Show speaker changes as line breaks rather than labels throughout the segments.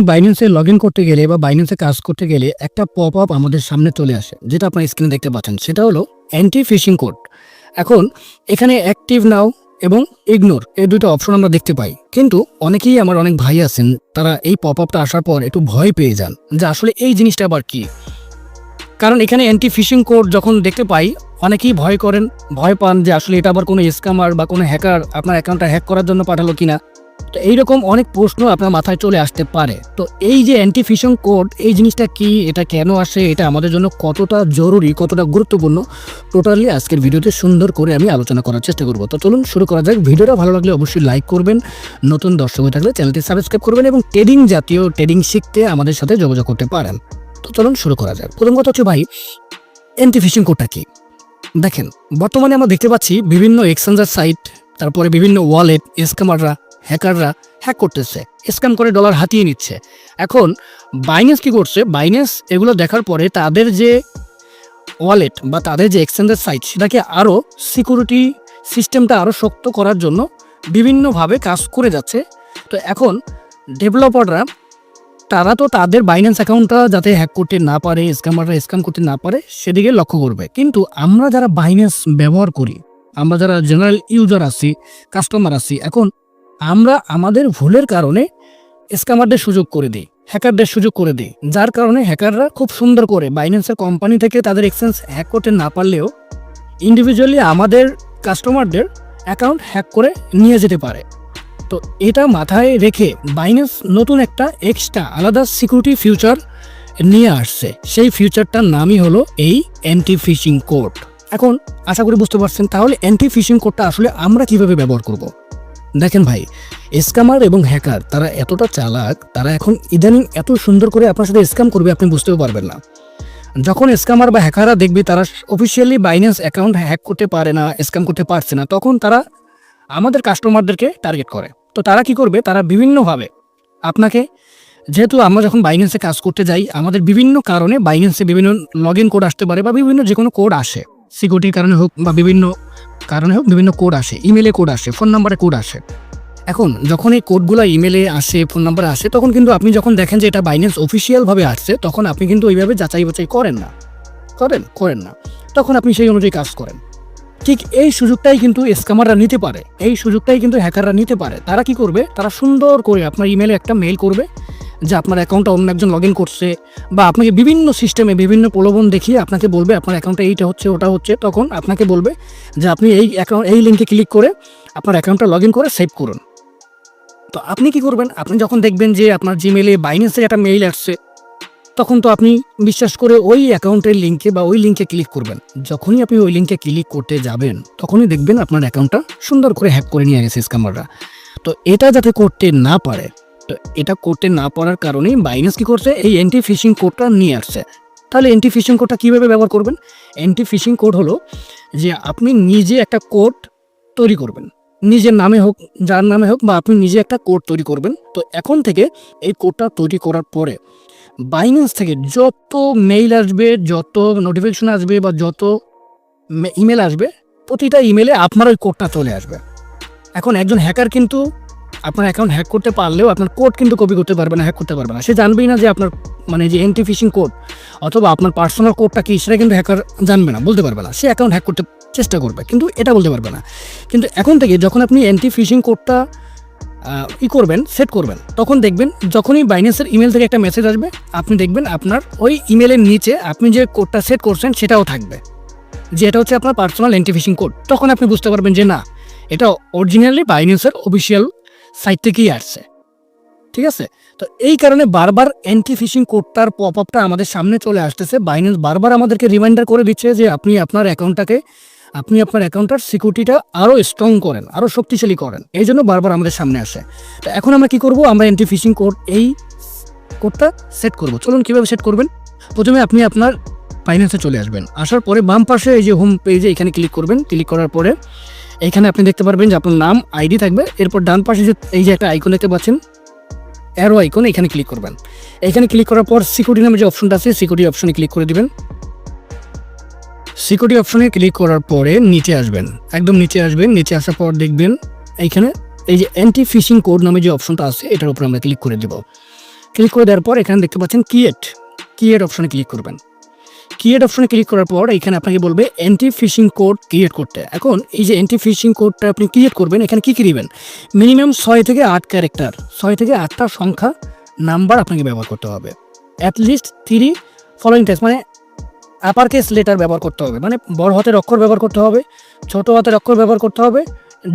বাইন্যান্সে log in করতে গেলে বা বাইন্যান্সে কাজ করতে গেলে একটা পপ আপ আমাদের সামনে চলে আসে, যেটা আপনার স্ক্রিনে দেখতে পাচ্ছেন। সেটা হলো অ্যান্টি ফিশিং কোড এখন এখানে অ্যাক্টিভ নাও এবং ইগনোর এই দুটো অপশন আমরা দেখতে পাই। কিন্তু অনেকেই আমার অনেক ভাই আছেন, তারা এই পপ আপটা আসার পর একটু ভয় পেয়ে যান যে আসলে এই জিনিসটা আবার কি? কারণ এখানে অ্যান্টি ফিশিং কোড যখন দেখতে পাই, অনেকেই ভয় করেন, ভয় পান যে আসলে এটা আবার কোনো স্ক্যামার বা কোনো হ্যাকার আপনার অ্যাকাউন্টটা হ্যাক করার জন্য পাঠালো কিনা। তো এইরকম অনেক প্রশ্ন আপনার মাথায় চলে আসতে পারে। তো এই যে অ্যান্টি ফিশিং কোড এই জিনিসটা কি, এটা কেন আসে, এটা আমাদের জন্য কতটা জরুরি, কতটা গুরুত্বপূর্ণ টোটালি আজকের ভিডিওতে সুন্দর করে আমি আলোচনা করার চেষ্টা করব। তো চলুন শুরু করা যাক। ভিডিওটা ভালো লাগলে অবশ্যই লাইক করবেন, নতুন দর্শক হয়ে থাকলে চ্যানেলটি সাবস্ক্রাইব করবেন এবং ট্রেডিং জাতীয় ট্রেডিং শিখতে আমাদের সাথে যোগাযোগ করতে পারেন। তো চলুন শুরু করা যাক। প্রথম কথা হচ্ছে ভাই অ্যান্টি ফিশিং কোডটা কি? দেখেন, বর্তমানে আমরা দেখতে পাচ্ছি বিভিন্ন এক্সচেঞ্জার সাইট তারপরে বিভিন্ন ওয়ালেট স্ক্যামাররা হ্যাকাররা হ্যাক করতেছে, স্ক্যাম করে ডলার হাতিয়ে নিচ্ছে। এখন বাইন্যান্স কি করছে? বাইন্যান্স এগুলো দেখার পরে তাদের যে ওয়ালেট বা তাদের যে এক্সচেঞ্জের সাইট সেটাকে আরও সিকিউরিটি সিস্টেমটা আরও শক্ত করার জন্য বিভিন্নভাবে কাজ করে যাচ্ছে। তো এখন ডেভেলপাররা তারা তো তাদের বাইন্যান্স অ্যাকাউন্টটা যাতে হ্যাক করতে না পারে স্ক্যামাররা স্ক্যাম করতে না পারে, সেদিকে লক্ষ্য করবে। কিন্তু আমরা যারা বাইন্যান্স ব্যবহার করি, আমরা যারা জেনারেল ইউজার আছি কাস্টমার আছি, এখন আমরা আমাদের ভুলের কারণে স্ক্যামারদের সুযোগ করে দিই, হ্যাকারদের সুযোগ করে দিই। যার কারণে হ্যাকাররা খুব সুন্দর করে বাইন্যান্সের কোম্পানি থেকে তাদের এক্সচেঞ্জ হ্যাক করতে না পারলেও ইন্ডিভিজুয়ালি আমাদের কাস্টমারদের অ্যাকাউন্ট হ্যাক করে নিয়ে যেতে পারে। তো এটা মাথায় রেখে বাইন্যান্স নতুন একটা এক্সট্রা আলাদা সিকিউরিটি ফিউচার নিয়ে আসছে। সেই ফিউচারটার নামই হলো এই অ্যান্টি ফিশিং কোড এখন আশা করি বুঝতে পারছেন, তাহলে অ্যান্টি ফিশিং কোডটা আসলে আমরা কীভাবে ব্যবহার করব? দেখেন ভাই স্ক্যামার এবং হ্যাকার তারা এতটা চালাক, তারা এখন ইদানিং এত সুন্দর করে আপনার সাথে স্ক্যাম করবে আপনি বুঝতেও পারবেন না। যখন স্ক্যামার বা হ্যাকাররা দেখবে, তারা অফিসিয়ালি বাইন্যান্স অ্যাকাউন্ট হ্যাক করতে পারে না স্ক্যাম করতে পারছে না, তখন তারা আমাদের কাস্টমারদেরকে টার্গেট করে। তো তারা কি করবে? তারা বিভিন্নভাবে আপনাকে, যেহেতু আমরা যখন বাইন্যান্সে কাজ করতে যাই, আমাদের বিভিন্ন কারণে বাইন্যান্সে বিভিন্ন লগ ইন কোড আসতে পারে বা বিভিন্ন যে কোনো কোড আসে। সিকিউরিটির কারণে হোক বা বিভিন্ন কারণে হোক বিভিন্ন কোড আসে ইমেলে কোড আসে ফোন নাম্বারে কোড আসে। এখন যখন এই কোডগুলো ইমেলে আসে ফোন নাম্বারে আসে, তখন কিন্তু আপনি যখন দেখেন যে এটা বাইন্যান্স অফিসিয়ালভাবে আসছে, তখন আপনি কিন্তু ওইভাবে যাচাই বাছাই করেন না। করেন করেন না। তখন আপনি সেই অনুযায়ী কাজ করেন। ঠিক এই সুযোগটাই কিন্তু স্ক্যামাররা নিতে পারে। এই সুযোগটাই কিন্তু হ্যাকাররা নিতে পারে। তারা কি করবে? তারা সুন্দর করে আপনার ইমেলে একটা মেল করবে যে আপনার অ্যাকাউন্টটা অন্য একজন লগ ইন করছে বা আপনাকে বিভিন্ন সিস্টেমে বিভিন্ন প্রলোভন দেখিয়ে আপনাকে বলবে আপনার অ্যাকাউন্টে এইটা হচ্ছে, ওটা হচ্ছে, তখন আপনাকে বলবে যে আপনি এই অ্যাকাউন্ট এই লিঙ্কে ক্লিক করে আপনার অ্যাকাউন্টটা লগ ইন করে সেভ করুন। তো আপনি কি করবেন? আপনি যখন দেখবেন যে আপনার জিমেলে বাইন্যান্সের একটা মেইল আসছে, তখন তো আপনি বিশ্বাস করে ওই অ্যাকাউন্টের লিঙ্কে বা ওই লিঙ্কে ক্লিক করবেন। যখনই আপনি ওই লিঙ্কে ক্লিক করতে যাবেন, তখনই দেখবেন আপনার অ্যাকাউন্টটা সুন্দর করে হ্যাক করে নিয়ে গেছে স্ক্যামাররা তো এটা যাতে করতে না পারে তো এটা করতে না পারার কারণেই বাইন্যান্স কী করছে? এই অ্যান্টি ফিশিং কোডটা নিয়ে আসছে। তাহলে অ্যান্টি ফিশিং কোডটা কীভাবে ব্যবহার করবেন? অ্যান্টি ফিশিং কোড হলো যে আপনি নিজে একটা কোড তৈরি করবেন। নিজের নামে হোক, যার নামে হোক, বা আপনি নিজে একটা কোড তৈরি করবেন। তো এখন থেকে এই কোডটা তৈরি করার পরে বাইন্যান্স থেকে যত মেইল আসবে, যত নোটিফিকেশন আসবে, বা যত ইমেল আসবে, প্রতিটা ইমেলে আপনার ওই কোডটা চলে আসবে। এখন একজন হ্যাকার কিন্তু আপনার অ্যাকাউন্ট হ্যাক করতে পারলেও আপনার কোড কিন্তু কপি করতে পারবে না হ্যাক করতে পারবে না। সে জানবেই না যে আপনার মানে যে এন্টি ফিশিং কোড অথবা আপনার পার্সোনাল কোডটা কি, সেটা কিন্তু হ্যাকার জানবে না, বলতে পারবে না। সে অ্যাকাউন্ট হ্যাক করতে চেষ্টা করবে, কিন্তু এটা বলতে পারবে না। কিন্তু এখন থেকে যখন আপনি অ্যান্টি ফিশিং কোডটা ই করবেন সেট করবেন, তখন দেখবেন যখনই বাইন্যান্সের ইমেল থেকে একটা মেসেজ আসবে, আপনি দেখবেন আপনার ওই ইমেলের নিচে আপনি যে কোডটা সেট করছেন, সেটাও থাকবে। যে এটা হচ্ছে আপনার পার্সোনাল অ্যান্টিফিশিং কোড তখন আপনি বুঝতে পারবেন যে না, এটা অরিজিনালি বাইন্যান্সের অফিসিয়াল সাইট থেকেই আসছে। ঠিক আছে? তো এই কারণে বারবার অ্যান্টি ফিশিং কোডটার পপ আপটা আমাদের সামনে চলে আসতেছে। বাইন্যান্স বারবার আমাদেরকে রিমাইন্ডার করে দিচ্ছে যে আপনি আপনার অ্যাকাউন্টটাকে আপনি আপনার অ্যাকাউন্টটার সিকিউরিটিটা আরও স্ট্রং করেন আরও শক্তিশালী করেন। এই জন্য বারবার আমাদের সামনে আসে। তো এখন আমরা কি করব? আমরা অ্যান্টি ফিশিং কোড এই কোডটা সেট করব। চলুন কীভাবে সেট করবেন? প্রথমে আপনি আপনার ফাইন্যান্সে চলে আসবেন। আসার পরে বাম পাশে এই যে হোম পেজে এখানে ক্লিক করবেন। ক্লিক করার পরে এখানে আপনি দেখতে পারবেন যে আপনার নাম, আইডি থাকবে। এরপর ডান পাশে যে এই যে একটা আইকন দেখতে পাচ্ছেন অ্যারো আইকন এখানে ক্লিক করবেন। এখানে ক্লিক করার পর সিকিউরিটি নামে যে অপশনটা আছে সিকিউরিটি অপশনে ক্লিক করে দিবেন। সিকিউরিটি অপশনে ক্লিক করার পরে নিচে আসবেন। একদম নিচে আসবেন, নিচে আসার পর দেখবেন এইখানে এই যে অ্যান্টি ফিশিং কোড নামে যে অপশনটা আছে, এটার উপর আমরা ক্লিক করে দেব। ক্লিক করে দেওয়ার পর এখানে দেখতে পাচ্ছেন কিয়েট কিয়েট অপশনে ক্লিক করবেন। ক্রিয়েট অপশনে ক্লিক করার পর এখানে আপনাকে বলবে অ্যান্টি ফিশিং কোড ক্রিয়েট করতে। এখন এই যে অ্যান্টি ফিশিং কোডটা আপনি ক্রিয়েট করবেন, এখানে কী কী দিবেন? মিনিমাম ছয় থেকে আট ক্যারেক্টার ছয় থেকে আটটা সংখ্যা নাম্বার আপনাকে ব্যবহার করতে হবে। অ্যাটলিস্ট থ্রি ফলোয়িং টেস্ট মানে আপার কেস লেটার ব্যবহার করতে হবে মানে বড় হাতের অক্ষর ব্যবহার করতে হবে, ছোট হাতের অক্ষর ব্যবহার করতে হবে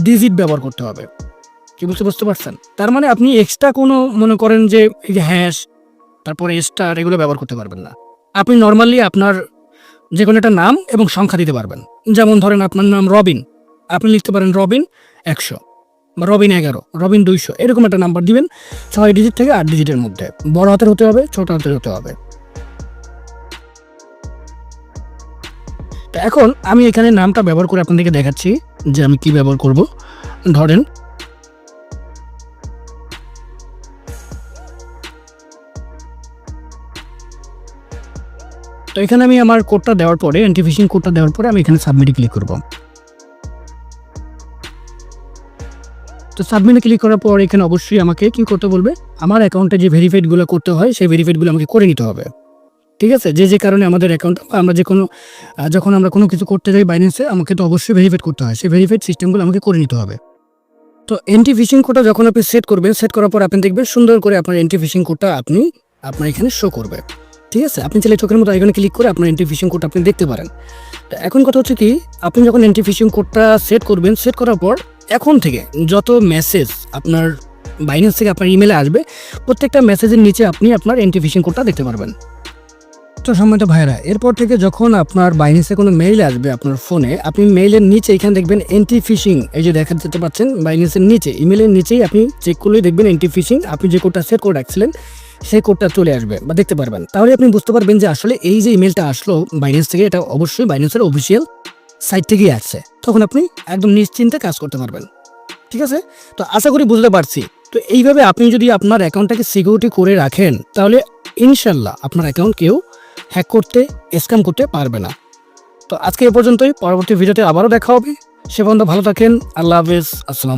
ডিজিট ব্যবহার করতে হবে। কি বুঝতে বুঝতে পারছেন? তার মানে আপনি এক্সট্রা কোনো মনে করেন যে হ্যাশ তারপরে স্টার এগুলো ব্যবহার করতে পারবেন না। আপনি নর্মালি আপনার যে কোনো একটা নাম এবং সংখ্যা দিতে পারবেন। যেমন ধরেন আপনার নাম রবিন, আপনি লিখতে পারেন রবিন একশো বা রবিন এগারো, রবিন দুইশো, এরকম একটা নাম্বার দিবেন ছয় ডিজিট থেকে আট ডিজিটের মধ্যে। বড় হাতের হতে হবে, ছোট হাতের হতে হবে। এখন আমি এখানে নামটা ব্যবহার করে আপনাদেরকে দেখাচ্ছি যে আমি কি ব্যবহার করব। ধরেন তো এখানে আমি আমার কোডটা দেওয়ার পরে অ্যান্টিফিশিং কোডটা দেওয়ার পরে আমি এখানে সাবমিটে ক্লিক করব। তো সাবমিটে ক্লিক করার পর এখানে অবশ্যই আমাকে কি করতে বলবে? আমার অ্যাকাউন্টে যে ভেরিফাইডগুলো করতে হয়, সেই ভেরিফাইডগুলো আমাকে করে নিতে হবে। ঠিক আছে? যে যে কারণে আমাদের অ্যাকাউন্ট আমরা যে কোনো যখন আমরা কোনো কিছু করতে যাই বাইন্যান্সে আমাকে তো অবশ্যই ভেরিফাইড করতে হয়। সেই ভেরিফাইড সিস্টেমগুলো আমাকে করে নিতে হবে। তো এন্টি ফিশিং কোডটা যখন আপনি সেট করবেন সেট করার পর আপনি দেখবেন সুন্দর করে আপনার এন্টি ফিশিং কোডটা আপনি, আপনার এখানে শো করবে। ঠিক আছে? আপনি চাইলে চোখের মতো এখানে ক্লিক করে আপনার এন্টি ফিশিং কোড আপনি দেখতে পারেন। এখন কথা হচ্ছে কি, আপনি যখন এন্টি ফিশিং কোডটা সেট করবেন সেট করার পর এখন থেকে যত মেসেজ আপনার বাইন্যান্স থেকে আপনার ইমেলে আসবে, প্রত্যেকটা মেসেজের নিচে আপনি আপনার এন্টি ফিশিং কোডটা দেখতে পারবেন। তো সম্মানিত ভাইরা এরপর থেকে যখন আপনার বাইন্যান্সে কোনো মেইল আসবে আপনার ফোনে আপনি মেইলের নিচে এখানে দেখবেন এন্টি ফিশিং এই যে দেখা যেতে পাচ্ছেন বাইন্যান্সের নিচে ইমেলের নিচেই আপনি চেক করলেই দেখবেন এন্টি ফিশিং আপনি যে কোডটা সেট করে রাখছিলেন সেই কোডটা চলে আসবে, বা দেখতে পারবেন। তাহলে আপনি বুঝতে পারবেন যে আসলে এই যে ইমেলটা আসলো বাইন্যান্স থেকে, এটা অবশ্যই বাইন্যান্সের অফিসিয়াল সাইট থেকেই আসছে। তখন আপনি একদম নিশ্চিন্তে কাজ করতে পারবেন। ঠিক আছে? তো আশা করি বুঝতে পারছি। তো এইভাবে আপনি যদি আপনার অ্যাকাউন্টটাকে সিকিউরিটি করে রাখেন, তাহলে ইনশাল্লাহ আপনার অ্যাকাউন্ট কেউ হ্যাক করতে স্ক্যাম করতে পারবে না। তো আজকে এ পর্যন্তই। পরবর্তী ভিডিওতে আবারও দেখা হবে। সে পর্যন্ত ভালো থাকেন। আল্লাহ হাফেজ। আসসালাম